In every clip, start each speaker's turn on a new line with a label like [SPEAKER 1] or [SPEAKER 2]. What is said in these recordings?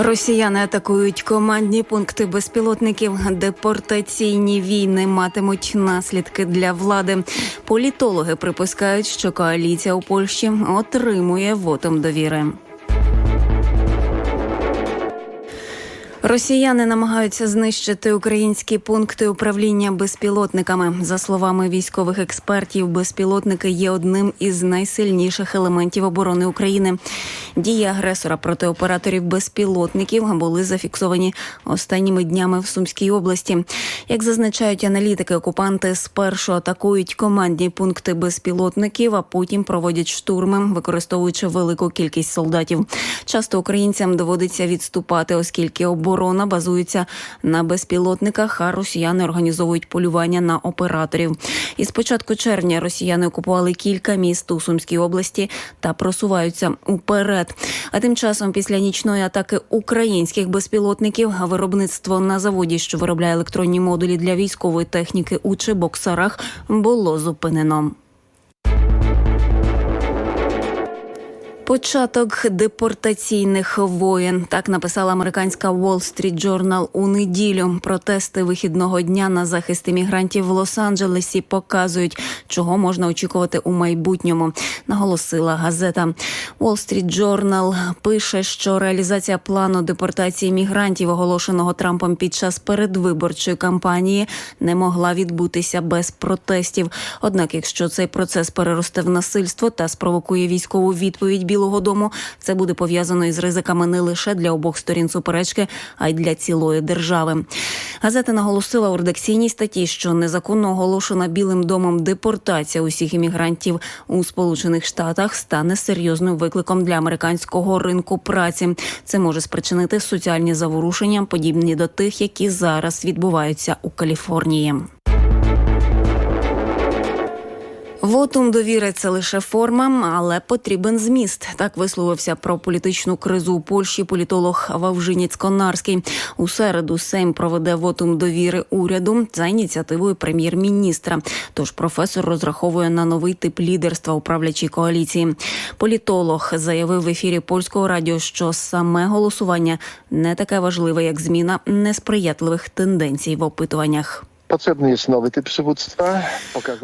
[SPEAKER 1] Росіяни атакують командні пункти безпілотників. Депортаційні війни матимуть наслідки для влади. Політологи припускають, що коаліція у Польщі отримує вотом довіри. Росіяни намагаються знищити українські пункти управління безпілотниками. За словами військових експертів, безпілотники є одним із найсильніших елементів оборони України. Дії агресора проти операторів безпілотників були зафіксовані останніми днями в Сумській області. Як зазначають аналітики, окупанти спершу атакують командні пункти безпілотників, а потім проводять штурми, використовуючи велику кількість солдатів. Часто українцям доводиться відступати, оскільки оборона базується на безпілотниках, а росіяни організовують полювання на операторів. І з початку червня росіяни окупували кілька міст у Сумській області та просуваються уперед. А тим часом, після нічної атаки українських безпілотників, виробництво на заводі, що виробляє електронні модулі для військової техніки у Чебоксарах, було зупинено. Початок депортаційних воєн так написала американська Wall Street Journal у неділю. Протести вихідного дня на захист іммігрантів в Лос-Анджелесі показують, чого можна очікувати у майбутньому. Наголосила газета Wall Street Journal пише, що реалізація плану депортації мігрантів, оголошеного Трампом під час передвиборчої кампанії, не могла відбутися без протестів. Однак, якщо цей процес переросте в насильство та спровокує військову відповідь Білого Дому, це буде пов'язано із ризиками не лише для обох сторін суперечки, а й для цілої держави. Газета наголосила у редакційній статті, що незаконно оголошена Білим домом депортація усіх іммігрантів у Сполучених Штатах стане серйозним викликом для американського ринку праці. Це може спричинити соціальні заворушення, подібні до тих, які зараз відбуваються у Каліфорнії. Вотум довіри це лише форма, але потрібен зміст. Так висловився про політичну кризу у Польщі політолог Вавжиніць Конарський. У середу Сейм проведе вотум довіри уряду за ініціативою прем'єр-міністра. Тож професор розраховує на новий тип лідерства у правлячій коаліції. Політолог заявив в ефірі польського радіо, що саме голосування не таке важливе, як зміна несприятливих тенденцій в опитуваннях.
[SPEAKER 2] Potrzebny jest nowy typ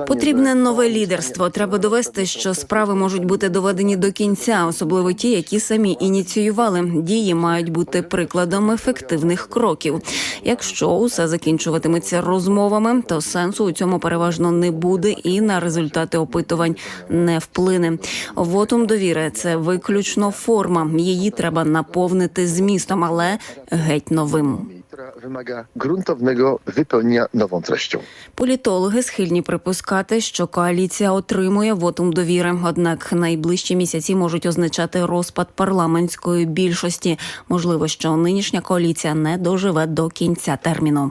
[SPEAKER 1] Потрібне нове лідерство. Треба довести, що справи можуть бути доведені до кінця, особливо ті, які самі ініціювали. Дії мають бути прикладом ефективних кроків. Якщо усе закінчуватиметься розмовами, то сенсу у цьому переважно не буде і на результати опитувань не вплине. Вотум довіри це виключно форма. Її треба наповнити змістом, але геть новим.
[SPEAKER 2] Wymaga gruntownego wypełnienia nową treścią.
[SPEAKER 1] Політологи схильні припускати, що коаліція отримує вотум довіри. Однак найближчі місяці можуть означати розпад парламентської більшості. Можливо, що нинішня коаліція не доживе до кінця терміну.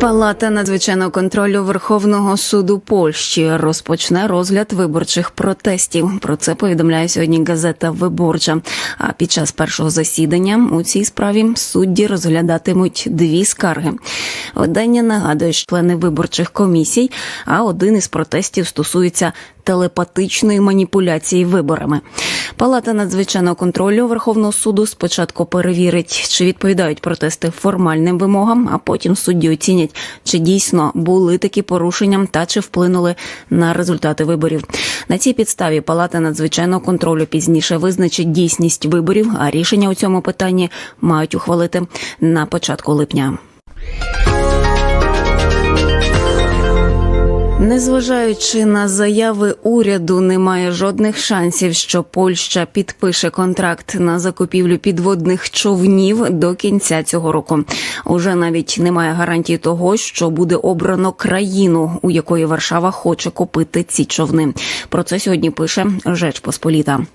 [SPEAKER 1] Палата надзвичайного контролю Верховного суду Польщі розпочне розгляд виборчих протестів. Про це повідомляє сьогодні газета Виборча. А під час першого засідання у цій справі судді розглядатимуть дві скарги. Видання нагадує, що члени виборчих комісій, а один із протестів стосується телепатичної маніпуляції виборами. Палата надзвичайного контролю Верховного суду спочатку перевірить, чи відповідають протести формальним вимогам, а потім судді оцінять, чи дійсно були такі порушення та чи вплинули на результати виборів. На цій підставі Палата надзвичайного контролю пізніше визначить дійсність виборів, а рішення у цьому питанні мають ухвалити на початку липня. Незважаючи на заяви уряду, немає жодних шансів, що Польща підпише контракт на закупівлю підводних човнів до кінця цього року. Уже навіть немає гарантії того, що буде обрано країну, у якої Варшава хоче купити ці човни. Про це сьогодні пише Жеч Посполіта.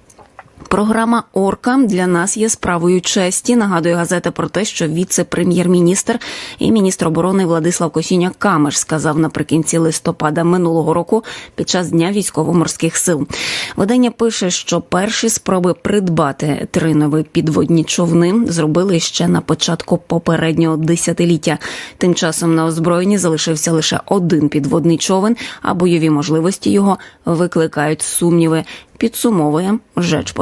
[SPEAKER 1] Програма Орка для нас є справою честі. Нагадує газета про те, що віце-прем'єр-міністр і міністр оборони Владислав Косіня Камеш сказав наприкінці листопада минулого року під час дня військово-морських сил. Видання пише, що перші спроби придбати три нові підводні човни зробили ще на початку попереднього десятиліття. Тим часом на озброєнні залишився лише один підводний човен, а бойові можливості його викликають сумніви. Підсумовує Жеч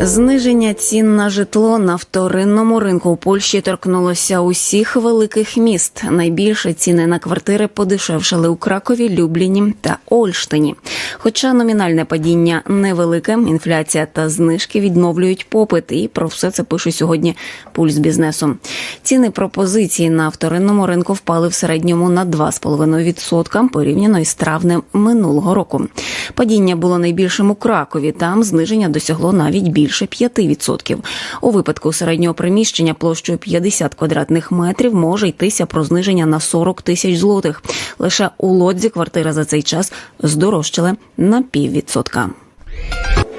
[SPEAKER 1] Зниження цін на житло на вторинному ринку у Польщі торкнулося усіх великих міст. Найбільше ціни на квартири подешевшали у Кракові, Любліні та Ольштині. Хоча номінальне падіння невелике, інфляція та знижки відновлюють попит. І про все це пише сьогодні пульс бізнесу. Ціни пропозиції на вторинному ринку впали в середньому на 2,5% порівняно із травнем минулого року. Падіння було найбільшим у Кракові. Там зниження досягло навіть більше 5%. У випадку середнього приміщення площею 50 квадратних метрів може йтися про зниження на 40 тисяч злотих. Лише у лодзі квартира за цей час здорожчали на піввідсотка.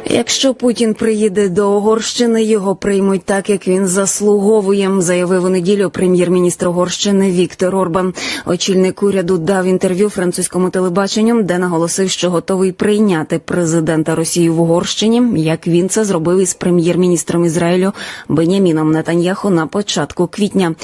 [SPEAKER 1] Якщо Путін приїде до Угорщини, його приймуть так, як він заслуговує, заявив у неділю прем'єр-міністр Угорщини Віктор Орбан. Очільник уряду дав інтерв'ю французькому телебаченню, де наголосив, що готовий прийняти президента Росії в Угорщині, як він це зробив із прем'єр-міністром Ізраїлю Беняміном Нетаньяху на початку квітня.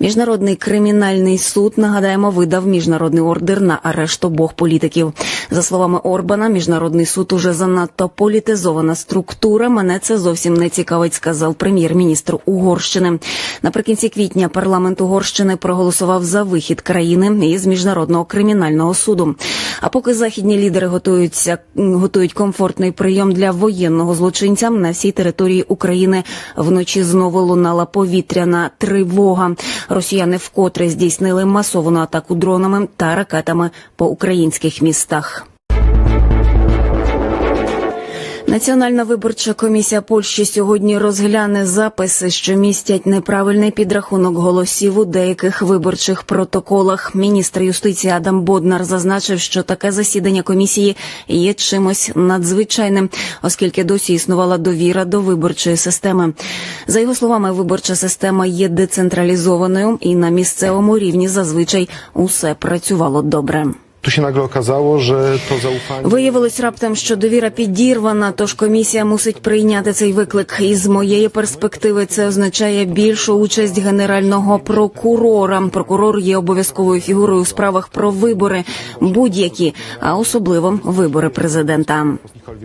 [SPEAKER 1] Міжнародний кримінальний суд нагадаємо видав міжнародний ордер на арешт обох політиків. За словами Орбана, міжнародний суд уже занадто політизований централізована структура. Мене це зовсім не цікавить, сказав прем'єр-міністр Угорщини. Наприкінці квітня парламент Угорщини проголосував за вихід країни із міжнародного кримінального суду. А поки західні лідери готуються готують комфортний прийом для воєнного злочинця на всій території України вночі знову лунала повітряна тривога. Росіяни вкотре здійснили масовану атаку дронами та ракетами по українських містах. Національна виборча комісія Польщі сьогодні розгляне записи, що містять неправильний підрахунок голосів у деяких виборчих протоколах. Міністр юстиції Адам Боднар зазначив, що таке засідання комісії є чимось надзвичайним, оскільки досі існувала довіра до виборчої системи. За його словами, виборча система є децентралізованою, і на місцевому рівні зазвичай усе працювало добре.
[SPEAKER 3] Tu się nagle okazało, że to zaufanie.
[SPEAKER 1] Виявилось раптом, що довіра підірвана, тож комісія мусить прийняти цей виклик. І з моєї перспективи це означає більшу участь генерального прокурора. Прокурор є обов'язковою фігурою у справах про вибори, будь-які, а особливо вибори президента.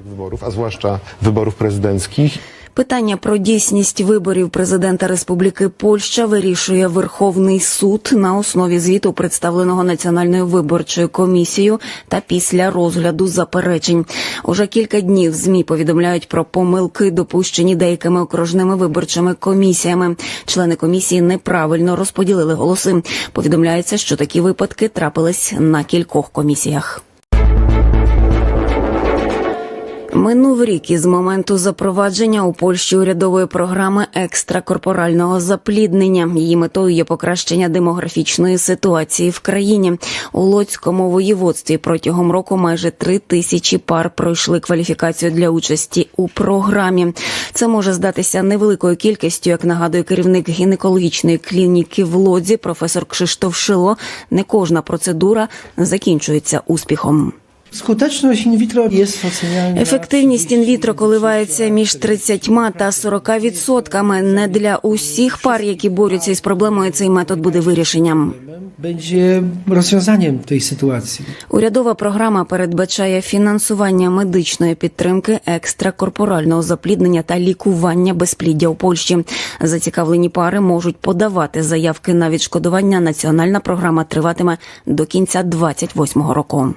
[SPEAKER 3] wyborów, a zwłaszcza wyborów prezydenckich.
[SPEAKER 1] Питання про дійсність виборів президента Республіки Польща вирішує Верховний суд на основі звіту, представленого Національною виборчою комісією, та після розгляду заперечень. Уже кілька днів змі повідомляють про помилки, допущені деякими окружними виборчими комісіями. Члени комісії неправильно розподілили голоси. Повідомляється, що такі випадки трапились на кількох комісіях. Минув рік із моменту запровадження у Польщі урядової програми екстракорпорального запліднення. Її метою є покращення демографічної ситуації в країні. У Лоцькому воєводстві протягом року майже три тисячі пар пройшли кваліфікацію для участі у програмі. Це може здатися невеликою кількістю, як нагадує керівник гінекологічної клініки в Лодзі, професор Кшиштоф Шило. Не кожна процедура закінчується успіхом. Ефективність інвітро коливається між 30 та 40 відсотками. Не для усіх пар, які борються із проблемою, цей метод буде вирішенням.
[SPEAKER 4] Będzie rozwiązaniem tej sytuacji.
[SPEAKER 1] Урядова програма передбачає фінансування медичної підтримки, екстракорпорального запліднення та лікування безпліддя у Польщі. Зацікавлені пари можуть подавати заявки на відшкодування. Національна програма триватиме до кінця 28 року.